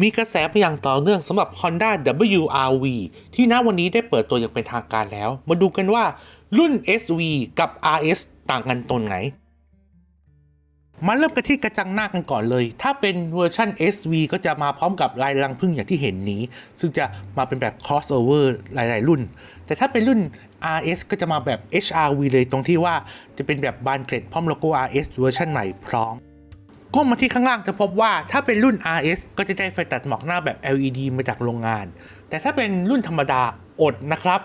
มีกระแสไปอย่างต่อเนื่องสำหรับ Honda WRV ที่ณวันนี้ได้เปิดตัวอย่างเป็นทางการแล้ว มาดูกันว่ารุ่น SV กับ RS ต่างกันตรงไหน มาเริ่มกันที่กระจังหน้ากันก่อนเลย ถ้าเป็นเวอร์ชัน SV ก็จะมาพร้อมกับลายรังพึ่งอย่างที่เห็นนี้ ซึ่งจะมาเป็นแบบ crossover หลาย ๆ รุ่น แต่ถ้าเป็นรุ่น RS ก็จะมาแบบ HRV เลยตรงที่ว่าจะเป็นแบบบานเกรดพร้อมโลโก้ RS เวอร์ชันใหม่พร้อม ก้มมาที่ข้างล่างจะพบว่าถ้าเป็นรุ่น RS ก็จะได้ไฟตัดหมอกหน้าแบบ LED มาจากโรงงาน แต่ถ้าเป็นรุ่นธรรมดาอดนะครับ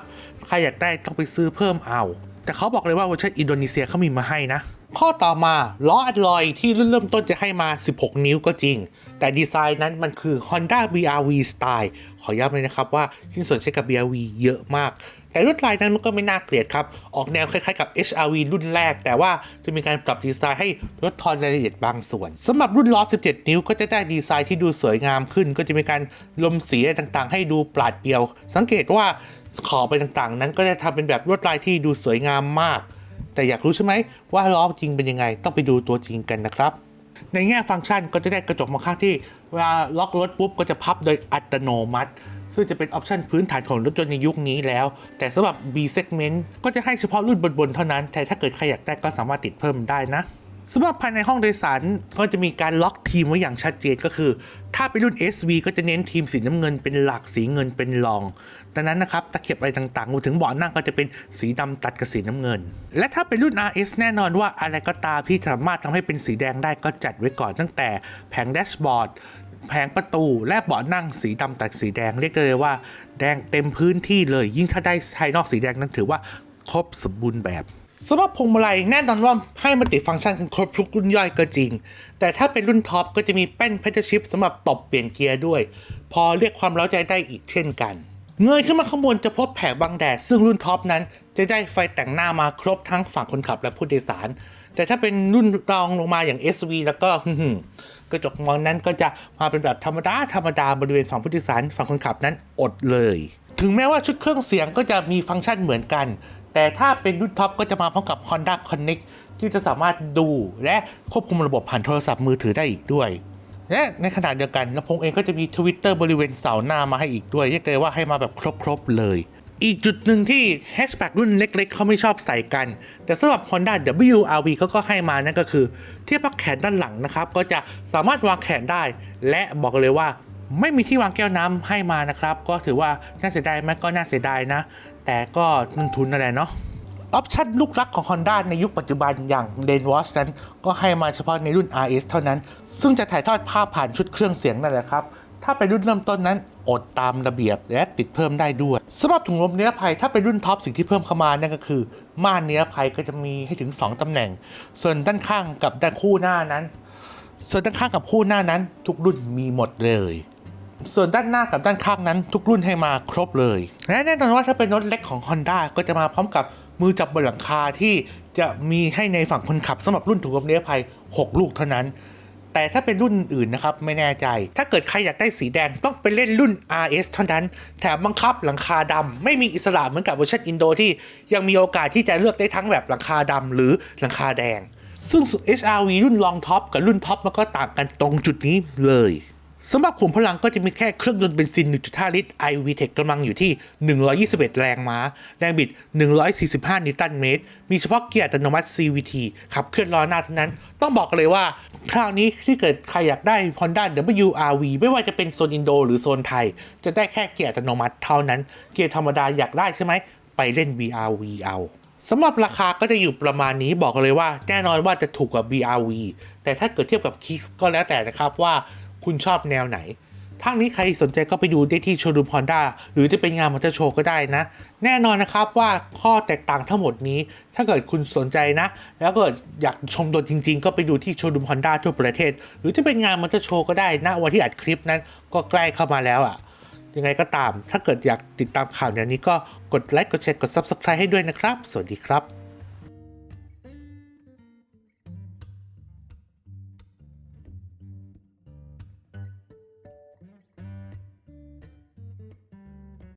ใครอยากได้ต้องไปซื้อเพิ่มเอา แต่เขาบอกเลยว่าเวอร์ชันอินโดนีเซียเขามีมาให้นะ ข้อต่อมาล้ออัดลอยที่รุ่นเริ่มต้นจะให้มา 16 นิ้วก็จริง แต่ดีไซน์นั้นมันคือ Honda BRV Style ขอย้ำเลยนะครับว่าชิ้นส่วนใช้กับ BRV เยอะมาก แต่ลวดลายนั้นมันก็ไม่น่าเกลียดครับ ออกแนวคล้ายๆกับ HRV รุ่นแรก แต่ว่าจะมีการปรับดีไซน์ให้ลดทอนรายละเอียดบางส่วนสำหรับรุ่นล้อ 17 นิ้วก็จะได้ดีไซน์ที่ดูสวยงามขึ้น ก็จะมีการลมสีอะไรต่างๆ ให้ดูปราดเปรียว สังเกตว่าขอบไปต่างๆ นั้นก็จะทำเป็นแบบลวดลายที่ดูสวยงามมาก แต่อยากรู้ใช่ไหมว่าล้อจริงเป็นยังไงต้องไปดูตัวจริงกันนะครับ ในแง่ฟังก์ชันก็จะได้กระจกมองข้างที่เวลาล็อกรถปุ๊บก็จะพับโดยอัตโนมัติ ซึ่งจะเป็นออปชันพื้นฐานของรถยนต์ในยุคนี้แล้ว แต่สำหรับ B segment ก็จะให้เฉพาะรุ่นบนๆเท่านั้นแต่ถ้าเกิดใครอยากได้ก็สามารถติดเพิ่มได้นะ สำหรับภายในห้องโดยสารก็จะมีการล็อกทีมไว้อย่างชัดเจนก็คือ ถ้าเป็นรุ่น SV ก็จะเน้นทีมสีน้ำเงินเป็นหลักสีเงินเป็นรองดังนั้นนะครับตะเข็บอะไรต่างๆรวมถึงเบาะนั่งก็จะเป็นสีดำตัดกับสีน้ำเงิน และถ้าเป็นรุ่น RS แน่นอนว่าอะไรก็ตามที่สามารถทำให้เป็นสีแดงได้ก็จัดไว้ก่อนตั้งแต่แผงแดชบอร์ดแผงประตูและเบาะนั่งสีดำตัดสีแดงเรียกได้เลยว่า แดงเต็มพื้นที่เลย ยิ่งถ้าได้ภายนอกสีแดงนั้นถือว่าครบสมบูรณ์แบบ สำหรับพวงมาลัยแน่นอนว่าให้มันติฟังก์ชันกันครบทุกรุ่นย่อยก็จริง แต่ถ้าเป็นรุ่นท็อปก็จะมีแป้นเพชรชิปสำหรับตบเปลี่ยนเกียร์ด้วย พอเรียกความเร้าใจได้อีกเช่นกัน เงยขึ้นมาข้างบนจะพบแผงบังแดด ซึ่งรุ่นท็อปนั้น จะได้ไฟแต่งหน้ามาครบทั้งฝั่งคนขับและผู้โดยสาร แต่ถ้าเป็นรุ่นรองลงมาอย่าง SV แล้วก็กระจกมองนั้นก็จะมาเป็นแบบธรรมดาธรรมดาบริเวณฝั่งผู้โดยสารฝั่งคนขับนั้นอดเลย ถึงแม้ว่าชุดเครื่องเสียงก็จะมีฟังก์ชันเหมือนกัน แต่ถ้าเป็นรุ่นท็อปก็จะมาพร้อมกับ Honda Connect ที่จะสามารถดูและควบคุมระบบผ่านโทรศัพท์มือถือได้อีกด้วยและในขณะเดียวกันลำโพงเองก็จะมีทวิตเตอร์บริเวณเสาหน้ามาให้อีกด้วยเรียกได้ว่าให้มาแบบครบๆเลย อีกจุดหนึ่งที่แฮชแบ็กรุ่นเล็กๆ เขาไม่ชอบใส่กัน แต่สำหรับ Honda WRV เขาก็ให้มานั่นก็คือ ที่พักแขนด้านหลังนะครับ ก็จะสามารถวางแขนได้ และบอกเลยว่าไม่มีที่วางแก้วน้ำให้มานะครับ ก็ถือว่าน่าเสียดายไหมก็น่าเสียดายนะ แต่ก็ต้นทุนนั่นแหละเนาะออปชันลูกรักของ Honda ในยุคปัจจุบันอย่าง Lane Watch นั้น ก็ให้มาเฉพาะในรุ่น RS เท่านั้น ซึ่งจะถ่ายทอดภาพผ่านชุดเครื่องเสียงนั่นแหละครับ ถ้าเป็นรุ่นเริ่มต้นนั้น อดตามระเบียบและติดเพิ่มได้ด้วยสำหรับถุงลมนิรภัยถ้าเป็นรุ่นท็อปสิ่งที่เพิ่มเข้ามานั่นก็คือ ม่านนิรภัยก็จะมีให้ถึง 2 ตำแหน่ง ส่วนด้านข้างกับด้านคู่หน้านั้น ส่วนด้านข้างกับคู่หน้านั้น ทุกรุ่นมีหมดเลย ส่วนด้านหน้ากับด้านข้างนั้นทุกรุ่นให้มาครบเลย และแน่นอนว่าถ้าเป็นรถเล็กของ Honda ก็จะมาพร้อมกับมือจับบนหลังคาที่จะมีให้ในฝั่งคนขับสำหรับรุ่นถุงลมนิรภัย 6 ลูกเท่านั้น แต่ถ้าเป็นรุ่นอื่นนะครับไม่แน่ใจ ถ้าเกิดใครอยากได้สีแดงต้องไปเล่นรุ่น RS เท่านั้น แถมบังคับหลังคาดำไม่มีอิสระเหมือนกับเวอร์ชันอินโดที่ยังมีโอกาสที่จะเลือกได้ทั้งแบบหลังคาดำหรือหลังคาแดง ซึ่ง HRV รุ่นลองท็อปกับรุ่นท็อปมันก็ต่างกันตรงจุดนี้เลย สำหรับขุมพลังก็จะมีแค่เครื่องยนต์เบนซิน 1.5 ลิตร iVTEC กำลังอยู่ที่ 121 แรงม้า แรงบิด 145 นิวตันเมตร มีเฉพาะเกียร์อัตโนมัติ CVT ขับเคลื่อนล้อหน้าเท่านั้น ต้องบอกเลยว่า คราวนี้ที่เกิดใครอยากได้ Honda WRV ไม่ว่าจะเป็นโซนอินโดหรือโซนไทย จะได้แค่เกียร์อัตโนมัติเท่านั้น เกียร์ธรรมดาอยากได้ใช่ไหม ไปเล่น VRV เอาสำหรับราคาก็จะอยู่ประมาณนี้บอกเลยว่าแน่นอนว่าจะถูกกว่า BRV แต่ถ้าเกิดเทียบกับ Kicks ก็แล้วแต่นะครับว่า คุณชอบแนวไหนทั้งนี้ใครสนใจก็ไปดูได้ที่โชว์รูมฮอนด้าหรือจะเป็นงานมอเตอร์โชว์ก็ได้นะ แน่นอนนะครับว่าข้อแตกต่างทั้งหมดนี้ ถ้าเกิดคุณสนใจนะ แล้วกิดอยากชมตัวจริง ๆ ก็ไปดูที่โชว์รูมฮอนด้าทั่วประเทศ หรือจะเป็นงานมอเตอร์โชว์ก็ได้นะวันที่อัดคลิปนั้นก็ใกล้เข้ามาแล้วอะ ยังไงก็ตาม ถ้าเกิดอยากติดตามข่าวแนวนี้ก็กดไลค์กดแชร์กด Subscribe ให้ด้วยนะครับ สวัสดีครับ